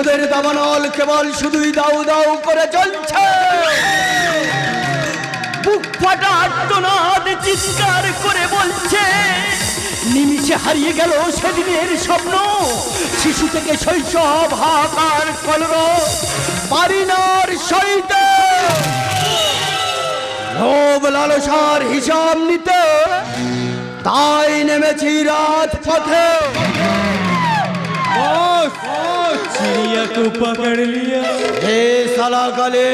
প্রতিশোধের দাবানল কেবল শুধুই দাউ দাউ করে চলছে। ফাটা আর্তনাদ চিৎকার করে বলছে, নিমিষে হারিয়ে গেল সেদিনের স্বপ্ন। শিশু থেকে শৈশব হাহাকার কলর পারিনার সহিত। লোভ লালসার হিসাব নিতে, তাই নেমেছি রাত পথে चिड़िया को पकड़ लिया হে সালা গালে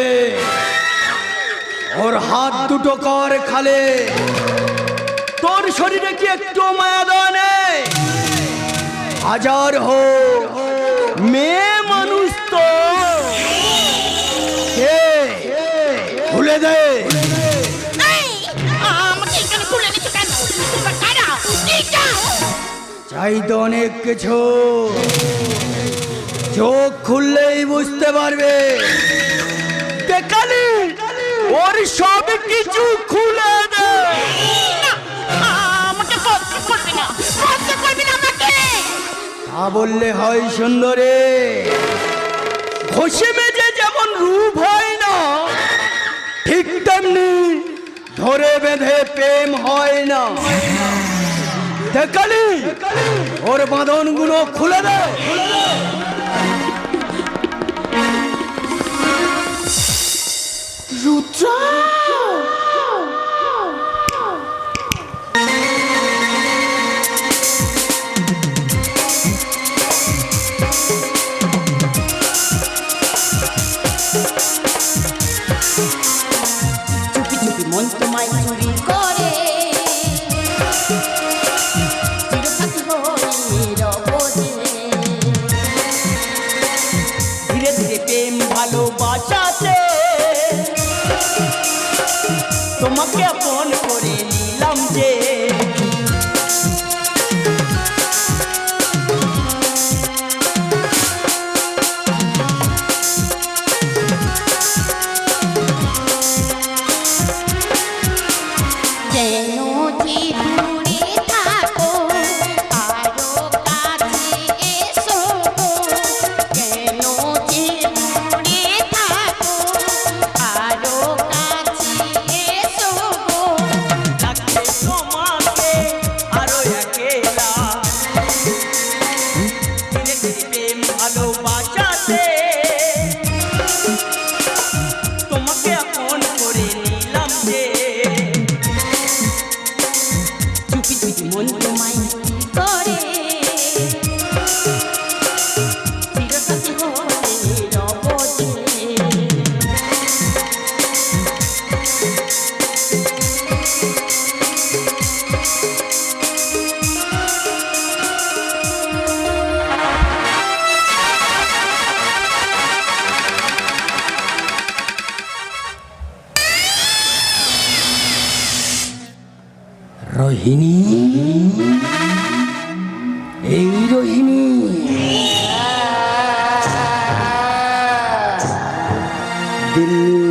ওর হাত দুটো কর খালে তোর শরীরে কি একটু মায়া দেওয়া নেই হাজার হো মেয়ে মানুষ তো কে খুলে দে এই, আমাকে এখানে খুলে নিচ্ছ কেন তোমরা কারা এইটা চাই তো অনেক কিছু চোখ খুললেই বুঝতে পারবে। দেখালি ওর সব কিছু খুলে দে। না, আমাকে বদ্ধ না বদ্ধ না আমাকে। তা বললে হয় সুন্দরে। ঘষে মেজে যেমন রূপ হয় না ঠিক তেমনি ধরে বেঁধে প্রেম হয় না। দেখালি ওর বাঁধনগুলো খুলে দে। রুদ্র তোমাকে আপন এই রোহিণী। দিল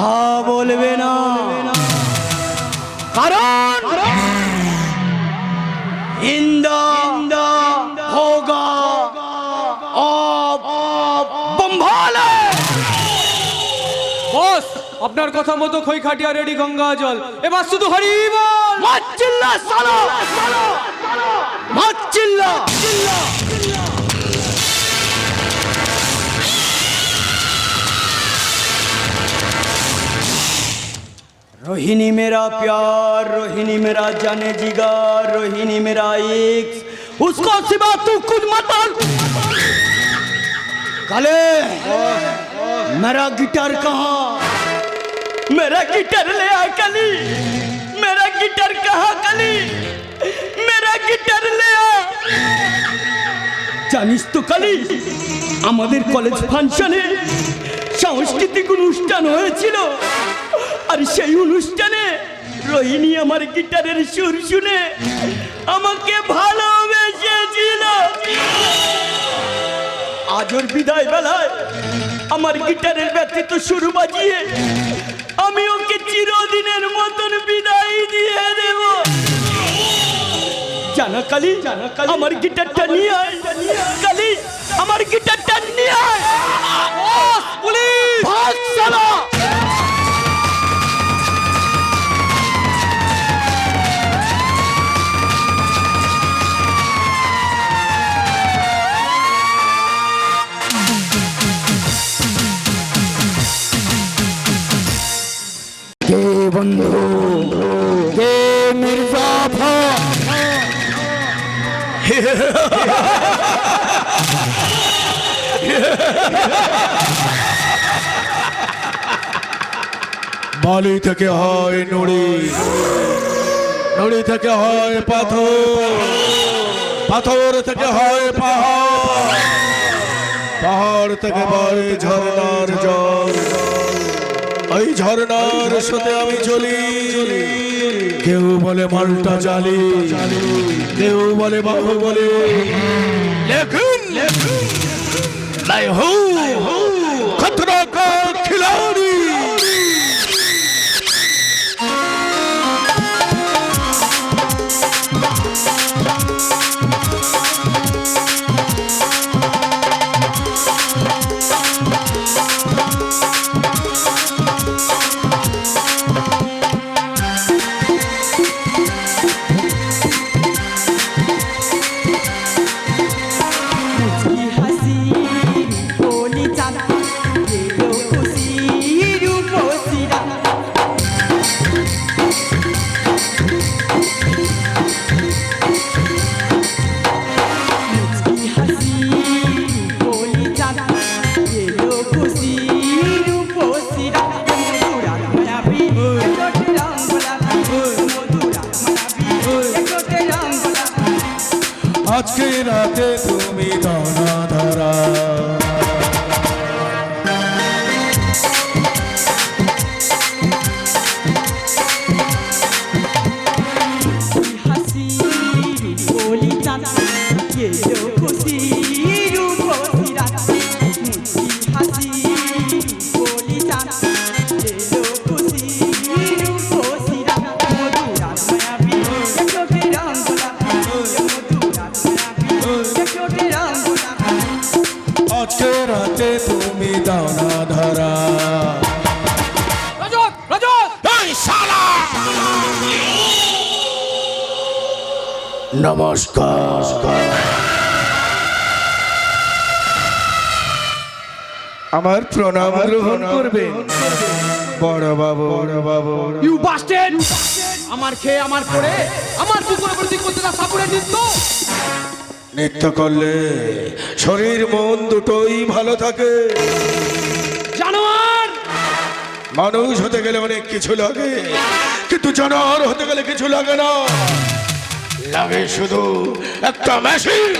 কথা বলবে না। কারণ ইন্দা হোগা বস আপনার কথা মতো খই খাটিয়া রেডি গঙ্গা জল। এবার শুধু হরি বল মাচ্চিল্লা সালা। মাচ্চিল্লা रोहिणी मेरा प्यार रोहिणी मेरा जाने जिगर रोहिणी मेरा एक उसको सिवा तू कुछ मत बोल काले मेरा गिटार कहाँ मेरा गिटार ले आ कली मेरा गिटार कहाँ कली मेरा गिटार ले आ জানিস তো কালি আমাদের কলেজ ফাংশনে সাংস্কৃতিক অনুষ্ঠান হয়েছিল আর সেই অনুষ্ঠানে রোহিণী আমার গিটারের সুর শুনে আমাকে ভালোবেসেছিল। আজর বিদায় বেলায় আমার গিটারের ব্যতীত সুর বাজিয়ে আমি ওকে চিরদিনের মতন বিদায় দিয়ে দেব। জানা কালি জানা কালি আমার গিটারটা নিয়ে আয়। কালি, আমার গিটারটা নিয়ে আয়। বালি থেকে হয় নুড়ি। নুড়ি থেকে হয় পাথর। পাথর থেকে হয় পাহাড়। পাহাড় থেকে বলে ঝর্ণার জল। ওই ঝর্ণার সাথে আমি চলি কেউ বলে মালটা জালি। কেউ বলে বাহু বলে हूँ खतरा का खिलाड़ी প্রণাম গ্রহণ করবেন বড় বাবু বড় বাবু। ইউ বাস্টেড আমার খেয়ে আমার পড়ে আমার পুকুরে প্রতি করতে না সাপুরে নিত্য। নৃত্য করলে শরীর মন দুটোই ভালো থাকে। জানোয়ার! মানুষ হতে গেলে অনেক কিছু লাগে কিন্তু জানোয়ার হতে গেলে কিছু লাগে না। লাগে শুধু একটা মেশিন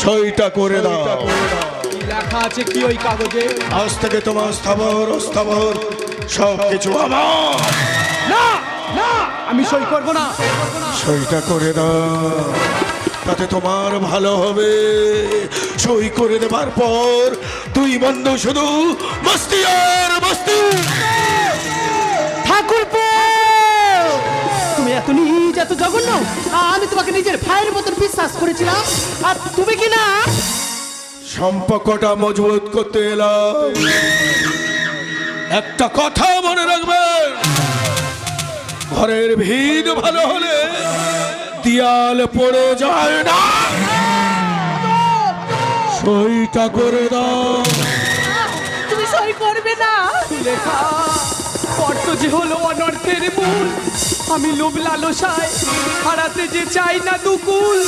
সইটা করে দাও। লেখা আছে কি ওই কাগজে? আজ থেকে তোমার স্থাবর অস্থাবর সব কিছু আমার। না না আমি সই করব না। সইটা করে দাও। তাতে তোমার ভালো হবে। সই করে দেবার পর তুই বন্ধু শুধু মস্তি আর মস্তি। ঠাকুর তুমি এত নিজ এত জঘন্য। আমি তোমাকে নিজের ভাইয়ের মতন বিশ্বাস করেছিলাম। আর তুমি কি না? সম্পর্কটা মজবুত করতে এলাম। একটা কথা মনে রাখবেন ঘরের ভিত ভালো হলে দিয়াল পড়ে যায় না। সইটা করে দাও। তুমি সই করবে না। লেখা। পট্ট যে হলো অনর্থের মূল। আমি লোভ লালসায় হারাতে যে চাই না দুকুল।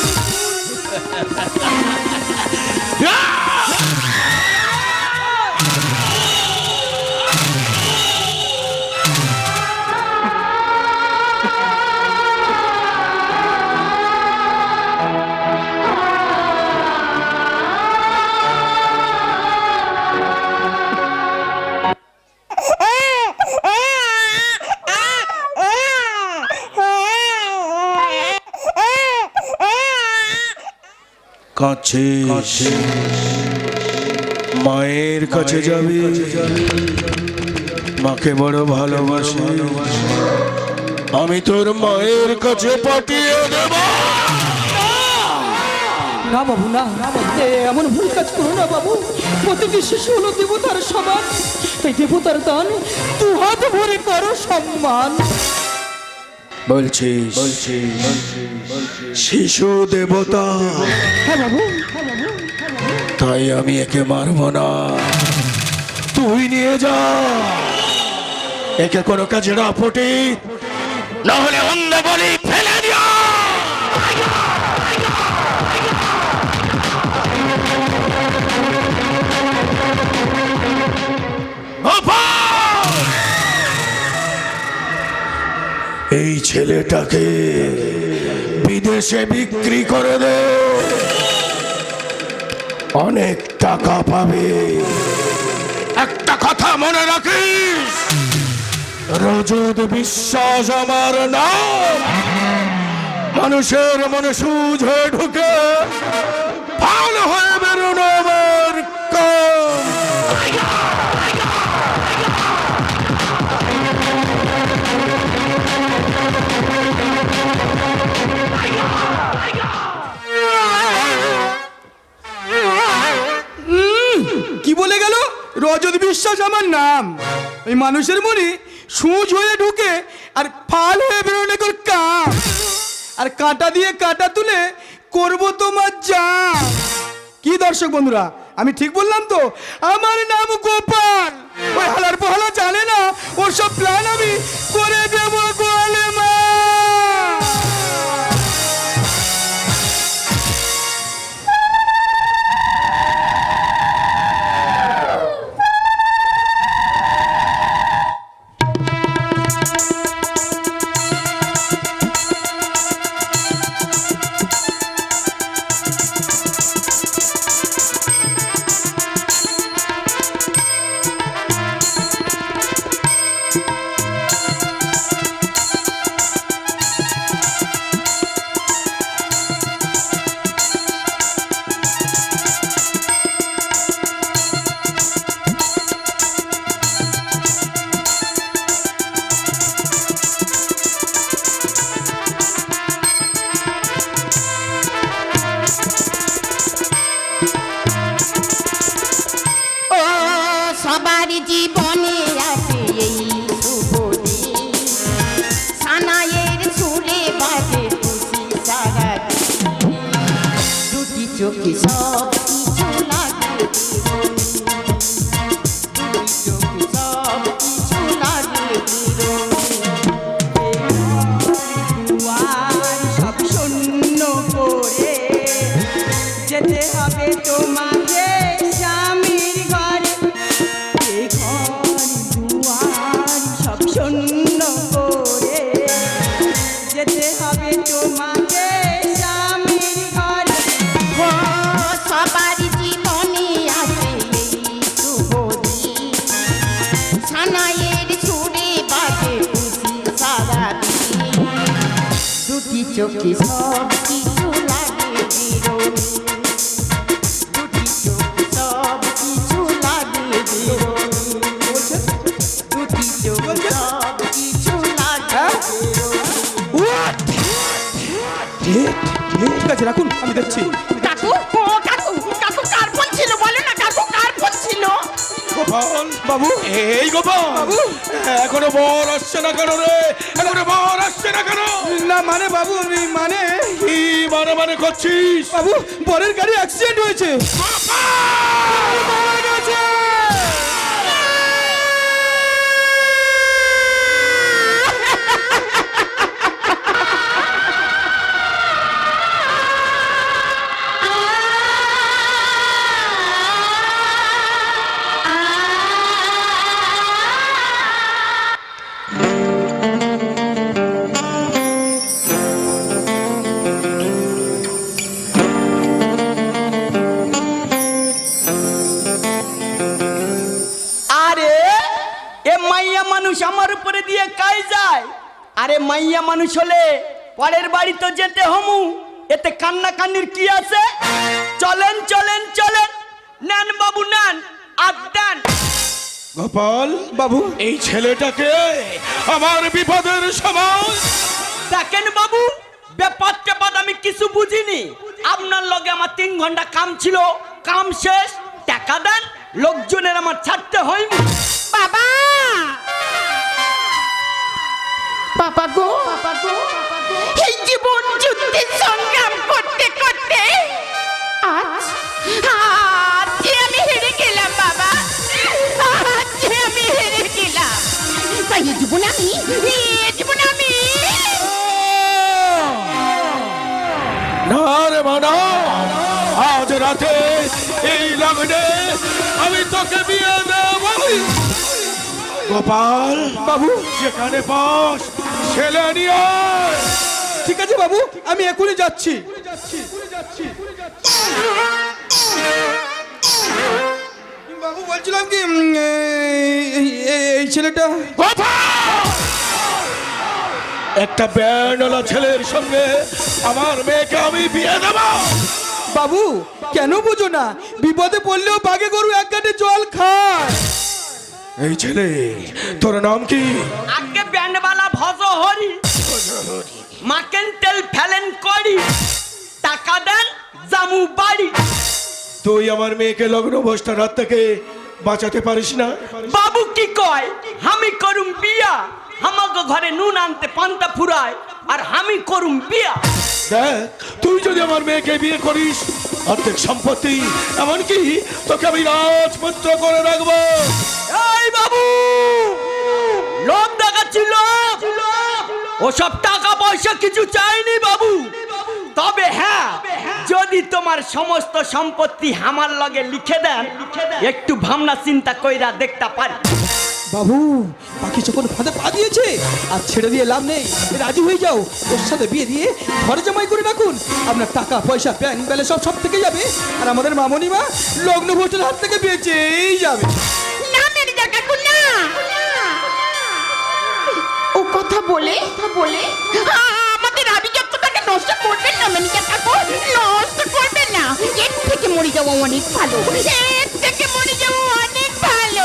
Yeah! কাছে মায়ের কাছে যাবি। মাকে বড় ভালোবাসি। আমি তোর মায়ের কাছে পাঠিয়ে দেব। না বাবু না এমন ভুল কাজ করো না বাবু। প্রতিটি শিশু হলো দেবতার সমান। এই দেবতার দান দু হাত ভরে করো সম্মান। শিশু দেবতা। তাই আমি একে মারব না। তুই নিয়ে যা। একে কোনো কাজে না ফোটে। না হলে অন্য বলি ফেলে দিও। গোপাল! এই ছেলেটাকে বিদেশে বিক্রি করে দে। অনেক টাকা পাবে। একটা কথা মনে রাখিস, রজত বিশ্বাস আমার নাম। মানুষের মনে সুজ হয়ে ঢুকে, ভালো হয়ে বেরোনো আমার বলে গেল? রজত বিশ্বাস আমার নাম। এই মানুষের মনে সুচ হয়ে ঢুকে আর ফাল হয়ে বেরোনে কর কাম। আর কাঁটা দিয়ে কাঁটা তুলে করব তোমার যা কি দর্শক বন্ধুরা, আমি ঠিক বললাম তো? আমার নাম গোপাল। ওই হালার পোহালা জানে না, ওর সব প্ল্যান আমি করে দেবো চোখে সব কিছু লাগে বিরোধী দুটি চোখে সব কিছু লাগে বিরোধী আমি দেখছি বাবু। এই গোপাল বাবু। এখনও বর আসছে না কেন রে? এখনও বর আসছে না কেন? না মানে বাবু আমি মানে কি মানে মানে করছিস? বাবু বরের গাড়ি অ্যাক্সিডেন্ট হয়েছে। মারা মাইয়া মানুষ হলে পরের বাড়ি তো যেতে হমু। এতে কান্না কান্নির কি আছে? চলেন চলেন চলেন। নেন বাবু নেন। আর দেন। গোপাল বাবু এই ছেলেটাকে আমার বিপদের সময় দেখেন বাবু ব্যাপার ট্যাপার আমি কিছু বুঝিনি। আপনার লগে আমার তিন ঘণ্টা কাম ছিল। কাম শেষ টাকা দেন। লোকজনের আমার ছাড়তে হয়নি। বাবা! বাবা গো এই জীবন যুদ্ধে সংগ্রাম করতে করতে আজ আজ আমি হেরে গেলাম বাবা আজ আমি হেরে গেলাম। তাই এই জীবন আমি এই জীবন আমি। না রে মানা আজ রাতে এই লগ্নে আমি তোকে বিয়ে দেব। গোপাল বাবু যেখানে পাস ছেলে নিয়ে। ঠিক আছে বাবু আমি এখনই যাচ্ছি। বাবু বলছিলাম কি এই- ছেলেটা! একটা ব্যান্ডওয়ালা ছেলের সঙ্গে আমার মেয়েকে আমি বিয়ে দেব। বাবু কেন বুঝো না? বিপদে পড়লেও বাঘে গরু এক গাঁটে জল খায়। এই ছেলে তোর নাম কি? আগে ব্যান্ডওয়ালা ভজ হরি মাকেন তেল ফেলেন করি টাকা দেন জামু বাড়ি। তুই আমার মেয়েকে লগ্ন ভোজটা রাত থেকে বাঁচাতে পারিস না? বাবু কি কয়? আমি করুম বিয়া আমাকে ঘরে নুন আনতে পান্তা ফুরায় আর আমি করুম বিয়া। দেখ তুই যদি আমার মেয়েকে বিয়ে করিস অর্ধেক সম্পত্তি এমনকি তোকে আমি রাজপুত্র করে রাখব। এই বাবু! লোভ দেখাচ্ছিল ওসব টাকা পয়সা কিছু চাইনি বাবু। তবে হ্যাঁ যদি তোমার সমস্ত সম্পত্তি আমার লগে লিখে দেন, একটু ভাবনা চিন্তা কইরা দেখতে পারি। বাবু, পাখি যখন ফাঁদে পা দিয়েছে আর ছেড়ে দিয়ে লাভ নেই, রাজি হয়ে যাও। ওর সাথে বিয়ে দিয়ে ঘরে জামাই করে রাখুন। আপনার টাকা পয়সা ব্যাংক ব্যালেন্স সব সব থেকে যাবে। আর আমাদের মামনি মা লগ্ন ভোটের হাত থেকে বেঁচেই যাবে। কথা বলে? কথা বলে? আমাদের আভিজাত্যটাকে নষ্ট করবেন না মেনিকা কাকু নষ্ট করবেন না। এর থেকে মরে যাওয়া অনেক ভালো। এর থেকে মরে যাওয়া অনেক ভালো।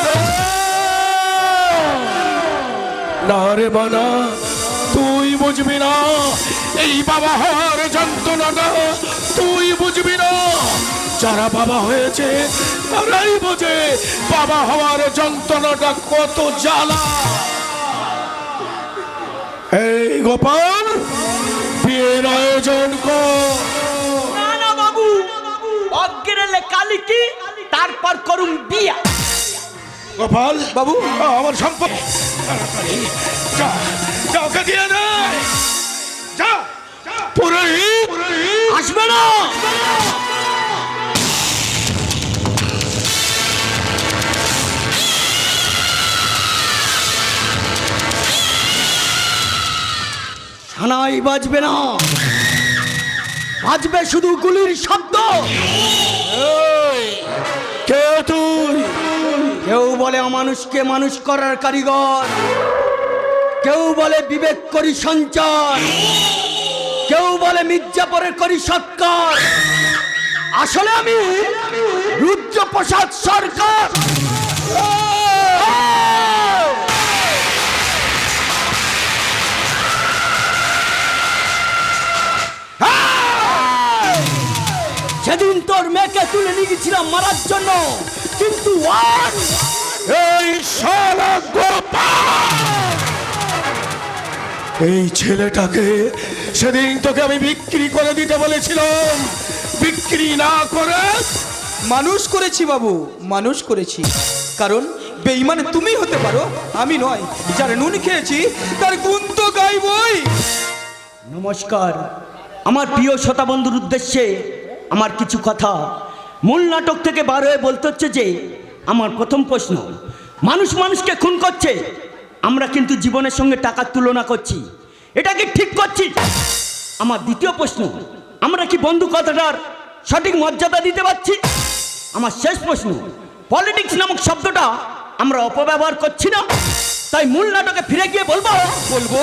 না রে মানা তুই বুঝবি না এই বাবা হওয়ার যন্ত্রণাটা তুই বুঝবি না। যারা বাবা হয়েছে তারাই বোঝে বাবা হওয়ার যন্ত্রণাটা কত জ্বালা। গোপাল বিয়ের আয়োজন কর। না বাবু অগ্রেলে কালি কি? তারপর করুম বিয়া। গোপাল বাবু? আমার তাড়াতাড়ি যা যা ওকে দিয়ে দে। যা পুরোহিত। আসবে না। সানাই বাজবে না। বাজবে শুধু গুলির শব্দ। কে তুই? কেউ বলে অমানুষকে মানুষ করার কারিগর। কেউ বলে বিবেক করি সঞ্চার। কেউ বলে মির্জাপুরের করি সৎকার। আসলে আমি রুদ্রপ্রসাদ সরকার। গেছিলাম মারার জন্য, কিন্তু এই ছেলেটাকে সেদিন তোকে আমি বিক্রি করে দিতে বলেছিলাম। বিক্রি না করে মানুষ করেছি বাবু, মানুষ করেছি। কারণ বেইমানে তুমি হতে পারো, আমি নয়। যার নুন খেয়েছি, তার গুণ তো গাইবই। নমস্কার। আমার প্রিয় শ্রোতা বন্ধুর উদ্দেশ্যে আমার কিছু কথা। মূল নাটক থেকে বার হয়ে বলতে হচ্ছে যে, আমার প্রথম প্রশ্ন, মানুষ মানুষকে খুন করছে, আমরা কিন্তু জীবনের সঙ্গে টাকার তুলনা করছি। এটা কি ঠিক করছি? আমার দ্বিতীয় প্রশ্ন, আমরা কি বন্ধু কথাটার সঠিক মর্যাদা দিতে পারছি? আমার শেষ প্রশ্ন, পলিটিক্স নামক শব্দটা আমরা অপব্যবহার করছি না? তাই মূল নাটকে ফিরে গিয়ে বলব। বলব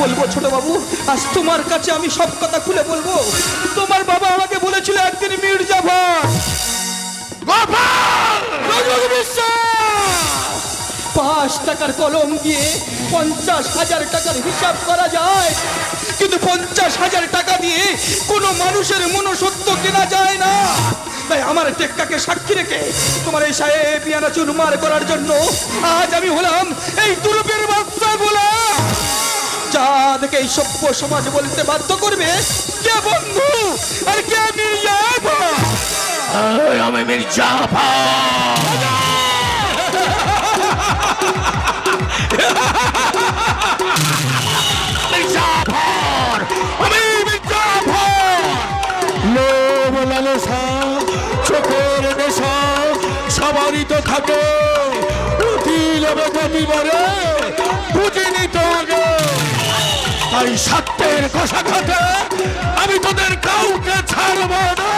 বলব ছোট বাবু আজ তোমার কাছে আমি সব কথা খুলে বলব। তোমার বাবা আমাকে বলেছিল একদিন মির্জা ভাই বিশ্বাস! পাঁচ টাকার কলম দিয়ে পঞ্চাশ হাজার টাকার হিসাব করা যায়। কিন্তু পঞ্চাশ হাজার টাকা দিয়ে কোনো মানুষের মনসত্ব কেনা যায় না। তাই আমার টেক্কাকে সাক্ষী রেখে তোমার এই সাহেব পিয়ানা চুরমার করার জন্য আজ আমি হলাম এই তুরুপের বাচ্চা দেখে এই সভ্য সমাজ বলতে বাধ্য করবে, কে বন্ধু? আর কে এই আমি মির্জাফর মির্জাফর আমি মির্জাফর লোভ লালসা চোখের নেশা সবারই তো থাকে প্রতি মরে বুঝিনি তো আগে তাই সত্যের কষা খাতে আমি তোদের কাউকে ছাড়ব না